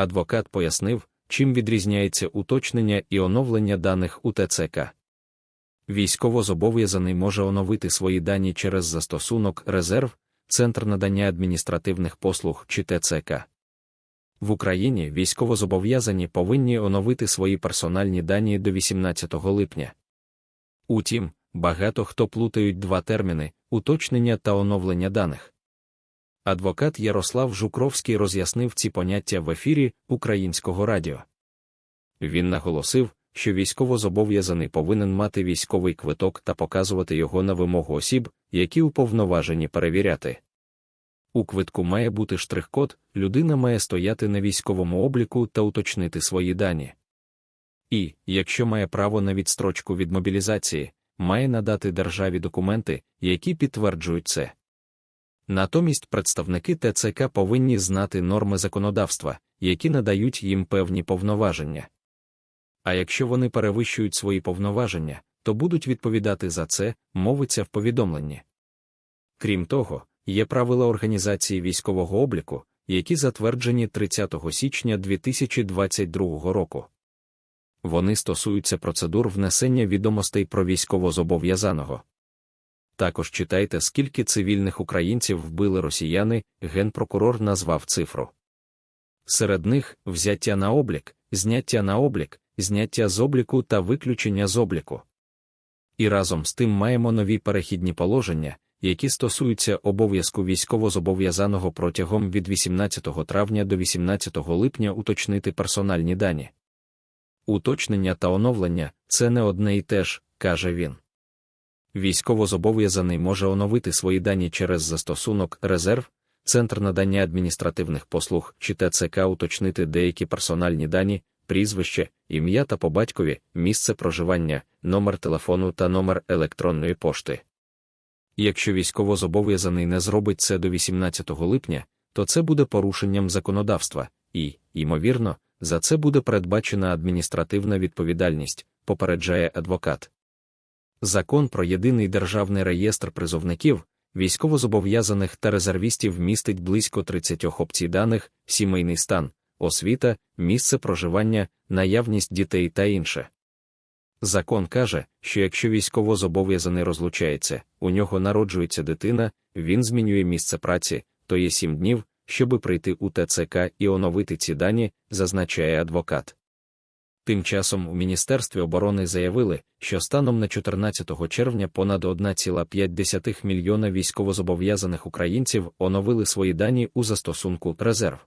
Адвокат пояснив, чим відрізняється уточнення і оновлення даних у ТЦК. Військовозобов'язаний може оновити свої дані через застосунок резерв, Центр надання адміністративних послуг чи ТЦК. В Україні військовозобов'язані повинні оновити свої персональні дані до 18 липня. Утім, багато хто плутають два терміни уточнення та оновлення даних. Адвокат Ярослав Жукровський роз'яснив ці поняття в ефірі Українського радіо. Він наголосив, що військовозобов'язаний повинен мати військовий квиток та показувати його на вимогу осіб, які уповноважені перевіряти. У квитку має бути штрих-код, людина має стояти на військовому обліку та уточнити свої дані. І, якщо має право на відстрочку від мобілізації, має надати державі документи, які підтверджують це. Натомість представники ТЦК повинні знати норми законодавства, які надають їм певні повноваження. А якщо вони перевищують свої повноваження, то будуть відповідати за це, мовиться в повідомленні. Крім того, є правила організації військового обліку, які затверджені 30 січня 2022 року. Вони стосуються процедур внесення відомостей про військовозобов'язаного. Також читайте, скільки цивільних українців вбили росіяни, генпрокурор назвав цифру. Серед них взяття на облік, зняття на облік, зняття з обліку та виключення з обліку. І разом з тим маємо нові перехідні положення, які стосуються обов'язку військовозобов'язаного протягом від 18 травня до 18 липня уточнити персональні дані. Уточнення та оновлення це не одне і те ж, каже він. Військовозобов'язаний може оновити свої дані через застосунок резерв, Центр надання адміністративних послуг чи ТЦК уточнити деякі персональні дані, прізвище, ім'я та по батькові, місце проживання, номер телефону та номер електронної пошти. Якщо військовозобов'язаний не зробить це до 18 липня, то це буде порушенням законодавства, і, ймовірно, за це буде передбачена адміністративна відповідальність, попереджає адвокат. Закон про єдиний державний реєстр призовників, військовозобов'язаних та резервістів містить близько 30 опцій даних, сімейний стан, освіта, місце проживання, наявність дітей та інше. Закон каже, що якщо військовозобов'язаний розлучається, у нього народжується дитина, він змінює місце праці, то є сім днів, щоби прийти у ТЦК і оновити ці дані, зазначає адвокат. Тим часом у Міністерстві оборони заявили, що станом на 14 червня понад 1,5 мільйона військовозобов'язаних українців оновили свої дані у застосунку резерв.